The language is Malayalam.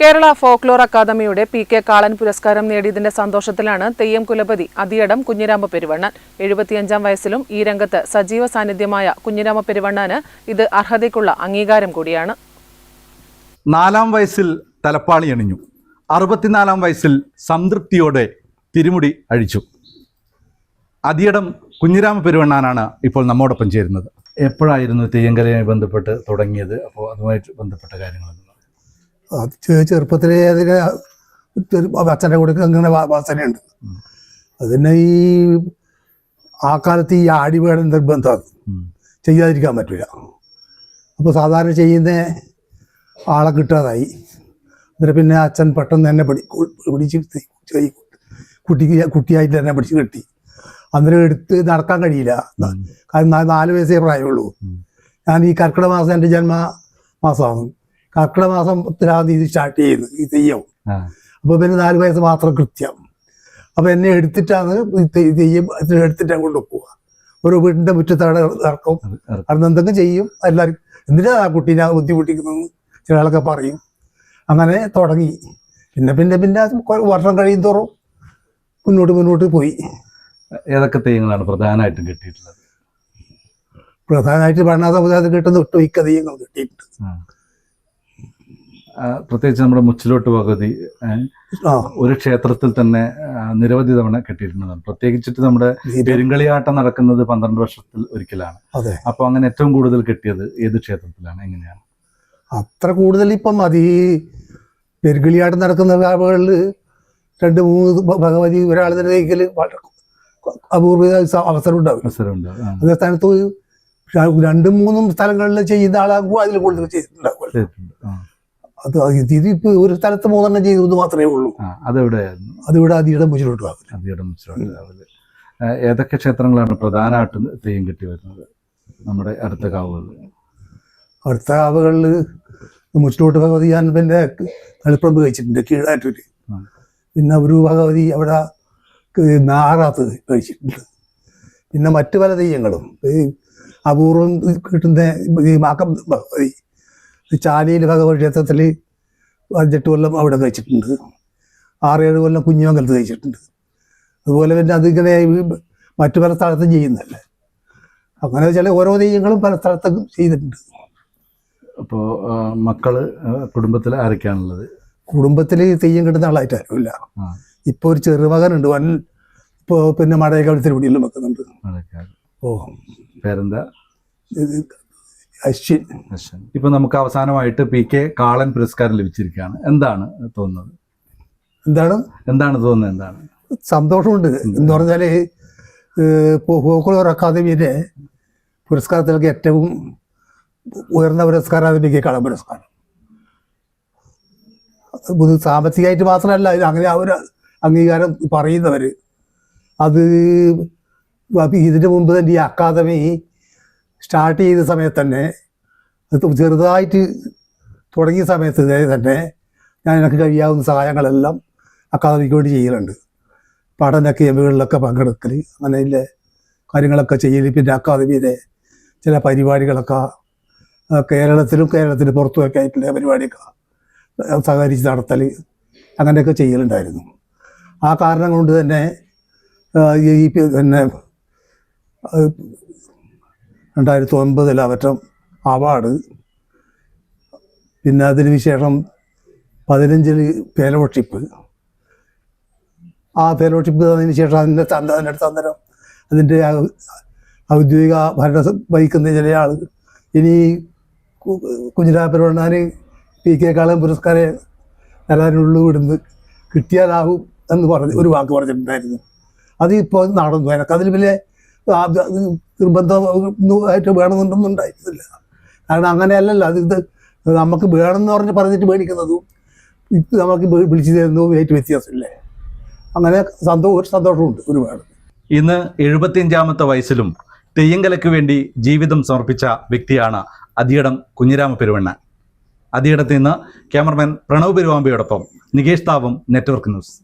കേരള ഫോക്ലോർ അക്കാദമിയുടെ പി കെ കാളൻ പുരസ്കാരം നേടിയതിന്റെ സന്തോഷത്തിലാണ് തെയ്യം കുലപതി അതിയടം കുഞ്ഞിരാമ പെരുവണ്ണൻ. എഴുപത്തിയഞ്ചാം വയസ്സിലും ഈ രംഗത്ത് സജീവ സാന്നിധ്യമായ കുഞ്ഞിരാമ പെരുവണ്ണന് ഇത് അർഹതയ്ക്കുള്ള അംഗീകാരം കൂടിയാണ്. നാലാം വയസ്സിൽ തലപ്പാളി അണിഞ്ഞു. അറുപത്തിനാലാം വയസ്സിൽ സംതൃപ്തിയോടെ തിരുമുടി അഴിച്ചു. അതിയടം കുഞ്ഞിരാമ പെരുവണ്ണാനാണ് ഇപ്പോൾ നമ്മോടൊപ്പം ചേരുന്നത്. എപ്പോഴായിരുന്നു തെയ്യങ്കലയുമായി ബന്ധപ്പെട്ട് തുടങ്ങിയത്? അപ്പോൾ അതുമായിട്ട് ബന്ധപ്പെട്ട ചെ- ചെറുപ്പത്തിലേ അതിന് അച്ഛന്റെ കൂടെ അങ്ങനെ വാസനയുണ്ട്. അതിനെ ഈ ആ കാലത്ത് ഈ ആടിവേട നിർബന്ധം നിർബന്ധമാണ് ചെയ്യാതിരിക്കാൻ പറ്റില്ല. അപ്പോൾ സാധാരണ ചെയ്യുന്ന ആളെ കിട്ടാതായി. എന്നിട്ട് പിന്നെ അച്ഛൻ പെട്ടെന്ന് തന്നെ പിടി പിടിച്ച് കുട്ടിക്ക് കുട്ടിയായിട്ട് തന്നെ പിടിച്ച് കെട്ടി. അന്നേരം എടുത്ത് നടക്കാൻ കഴിയില്ല. കാരണം നാല് വയസ്സേ പ്രായമുള്ളൂ. ഞാൻ ഈ കർക്കിടക മാസം എന്റെ ജന്മ മാസമാണ് കർക്കിടക മാസം പത്തിനാം തീയതി സ്റ്റാർട്ട് ചെയ്യുന്നത് ഈ തെയ്യം. അപ്പൊ പിന്നെ നാല് വയസ്സ് മാത്രം കൃത്യം. അപ്പൊ എന്നെ എടുത്തിട്ടാണ് തെയ്യം എടുത്തിട്ടാണ് കൊണ്ടുപോവുക ഒരു വീടിന്റെ മുറ്റത്താണ് ഇറക്കും. അവിടെ എന്തെങ്കിലും ചെയ്യും. എല്ലാവരും എന്തിനാ ആ കുട്ടീനെ ബുദ്ധിമുട്ടിക്കുന്നത് ചില ആളൊക്കെ പറയും. അങ്ങനെ തുടങ്ങി. പിന്നെ പിന്നെ പിന്നെ വർഷം കഴിയും തോറും മുന്നോട്ട് മുന്നോട്ട് പോയി. ഏതൊക്കെ തെയ്യങ്ങളാണ് പ്രധാനമായിട്ടും കിട്ടിയിട്ടുള്ളത്? പ്രധാനമായിട്ട് ഭരണ സമുദായത്തിൽ കിട്ടുന്ന ഒട്ടുമിക്ക തെയ്യങ്ങൾ കിട്ടിയിട്ടുണ്ട്. പ്രത്യേകിച്ച് നമ്മുടെ മുച്ചിലോട്ട് പകുതി ഒരു ക്ഷേത്രത്തിൽ തന്നെ നിരവധി തവണ കെട്ടിയിട്ടുള്ളതാണ്. പ്രത്യേകിച്ചിട്ട് നമ്മുടെ പെരുങ്കളിയാട്ടം നടക്കുന്നത് പന്ത്രണ്ട് വർഷത്തിൽ ഒരിക്കലാണ്. അതെ. അപ്പോൾ അങ്ങനെ ഏറ്റവും കൂടുതൽ കെട്ടിയത് ഏത് ക്ഷേത്രത്തിലാണ്? എങ്ങനെയാണ്? അത്ര കൂടുതൽ ഇപ്പം മതി പെരുങ്കളിയാട്ടം നടക്കുന്ന വേളകളിൽ രണ്ട് മൂന്ന് ഭഗവതി ഒരാൾ തന്നെ അപൂർവ അവസരം ഉണ്ടാവും അവസരമുണ്ട് ഉണ്ടാവും അതേ സ്ഥാനത്ത് രണ്ടും മൂന്നും സ്ഥലങ്ങളിൽ ചെയ്യുന്ന ആളാകുമ്പോൾ അതിൽ കൂടുതൽ ചെയ്തിട്ടുണ്ടാവും അത് ഇതിപ്പോ ഒരു സ്ഥലത്ത് മൂന്നെണ്ണം ചെയ്തത് മാത്രമേ ഉള്ളൂ. അതെവിടെ? അതെവിടെയായിരുന്നു അതിവിടെ അതിയുടെ മുച്ചിലോട്ട് ആവില്ല അതിയുടെ മുച്ചിലോട്ട് ഏതൊക്കെ ക്ഷേത്രങ്ങളാണ് പ്രധാനമായിട്ടും തെയ്യം കെട്ടി വരുന്നത് നമ്മുടെ അടുത്ത കാവുകളിൽ അടുത്ത കാവുകളിൽ മുച്ചിലോട്ട് ഭഗവതി ഞാൻ പിന്നെ തളിപ്പറമ്പ് കഴിച്ചിട്ടുണ്ട് കീഴാറ്റൂര്. പിന്നെ ഒരു ഭഗവതി അവിടെ നാറാത്ത് കഴിച്ചിട്ടുണ്ട്. പിന്നെ മറ്റു പല തെയ്യങ്ങളും. ഈ അപൂർവം കിട്ടുന്ന ഈ മാക്കം ഭഗവതി. ചാലിയിൽ ഭഗവതി ക്ഷേത്രത്തിൽ അഞ്ചെട്ട് കൊല്ലം അവിടെ കഴിച്ചിട്ടുണ്ട്. ആറേഴ് കൊല്ലം കുഞ്ഞുമംഗലത്ത് കഴിച്ചിട്ടുണ്ട്. അതുപോലെ പിന്നെ അതിങ്ങനെ മറ്റു പല സ്ഥലത്തും ചെയ്യുന്നല്ലേ അങ്ങനെ വെച്ചാൽ ഓരോ ദൈവങ്ങളും പല സ്ഥലത്തും ചെയ്തിട്ടുണ്ട്. അപ്പോൾ മക്കൾ കുടുംബത്തിൽ ആരൊക്കെയാണുള്ളത്? കുടുംബത്തിൽ തെയ്യം കിട്ടുന്ന ആളായിട്ട് ആരുമില്ല. ഇപ്പോൾ ഒരു ചെറുമകനുണ്ട് വൻ ഇപ്പോൾ പിന്നെ മഴയൊക്കെ അവിടെ തിരുവടിയിലും വെക്കുന്നുണ്ട് ഓ. പേരെന്താ? അശ്വിൻ അശ്വിൻ ഇപ്പൊ നമുക്ക് അവസാനമായിട്ട് പി കെ കാളൻ പുരസ്കാരം ലഭിച്ചിരിക്കുകയാണ്. എന്താണ് തോന്നുന്നത്? എന്താണ്? എന്താണ് തോന്നുന്നത്? എന്താണ്? സന്തോഷമുണ്ട്. എന്ന് പറഞ്ഞാൽ ഫോക്കുളർ അക്കാദമിയുടെ പുരസ്കാരത്തിലേക്ക് ഏറ്റവും ഉയർന്ന പുരസ്കാരം അത് പി കെ കാളൻ പുരസ്കാരം. ഇത് സാമ്പത്തികമായിട്ട് മാത്രമല്ല അങ്ങനെ അവർ അംഗീകാരം പറയുന്നവർ അത് ഇതിന് മുമ്പ് തന്നെ ഈ അക്കാദമി സ്റ്റാർട്ട് ചെയ്ത സമയത്ത് തന്നെ ചെറുതായിട്ട് തുടങ്ങിയ സമയത്ത് തന്നെ ഞാൻ എനിക്ക് കഴിയാവുന്ന സഹായങ്ങളെല്ലാം അക്കാദമിക്ക് വേണ്ടി ചെയ്യലുണ്ട്. പഠന ക്യാമ്പുകളിലൊക്കെ പങ്കെടുക്കൽ ഇല്ല കാര്യങ്ങളൊക്കെ ചെയ്യൽ പിന്നെ അക്കാദമിയിലെ ചില പരിപാടികളൊക്കെ കേരളത്തിലും കേരളത്തിന് പുറത്തുമൊക്കെ ആയിട്ടുള്ള പരിപാടിയൊക്കെ സഹകരിച്ച് നടത്തൽ അങ്ങനെയൊക്കെ ചെയ്യലുണ്ടായിരുന്നു. ആ കാരണം കൊണ്ട് തന്നെ ഈ പിന്നെ രണ്ടായിരത്തി ഒൻപതിൽ അവറ്റം അവാർഡ്. പിന്നെ അതിന് ശേഷം പതിനഞ്ചിൽ ഫെലോഷിപ്പ്. ആ ഫെലോഷിപ്പ് തന്നതിന് ശേഷം അതിന്റെ അതിനടുത്ത് അന്നേരം അതിന്റെ ഔദ്യോഗിക ഭരണ വഹിക്കുന്ന ചിലയാൾ ഇനി കുഞ്ഞിരാപ്പരവണ്ണാൻ പി കെ കാളൻ പുരസ്കാരം തരാനുള്ളൂ ഇവിടുന്ന് കിട്ടിയാലാവും എന്ന് പറഞ്ഞ് ഒരു വാക്ക് പറഞ്ഞിട്ടുണ്ടായിരുന്നു. അത് ഇപ്പോൾ നടന്നു. എനിക്കതിൽ വലിയ ആ, അത് നിർബന്ധം ആയിട്ട് വേണമെന്നൊന്നും ഉണ്ടായിരുന്നില്ല. കാരണം അങ്ങനെയല്ലല്ലോ അത് നമുക്ക് വേണമെന്ന് പറഞ്ഞ് പറഞ്ഞിട്ട് മേടിക്കുന്നതും നമുക്ക് വിളിച്ചു തരുന്നതും ഏറ്റവും വ്യത്യാസമില്ലേ? അങ്ങനെ സന്തോഷം ഒരു സന്തോഷമുണ്ട് ഒരുപാട് ഇന്ന് എഴുപത്തിയഞ്ചാമത്തെ വയസ്സിലും തെയ്യങ്കലയ്ക്ക് വേണ്ടി ജീവിതം സമർപ്പിച്ച വ്യക്തിയാണ് അതിയടം കുഞ്ഞിരാമ പെരുവണ്ണ അതിയിടത്ത് നിന്ന് ക്യാമറമാൻ പ്രണവ് പെരുവാമ്പയോടൊപ്പം നികേഷ് താവും നെറ്റ്വർക്ക് ന്യൂസ്.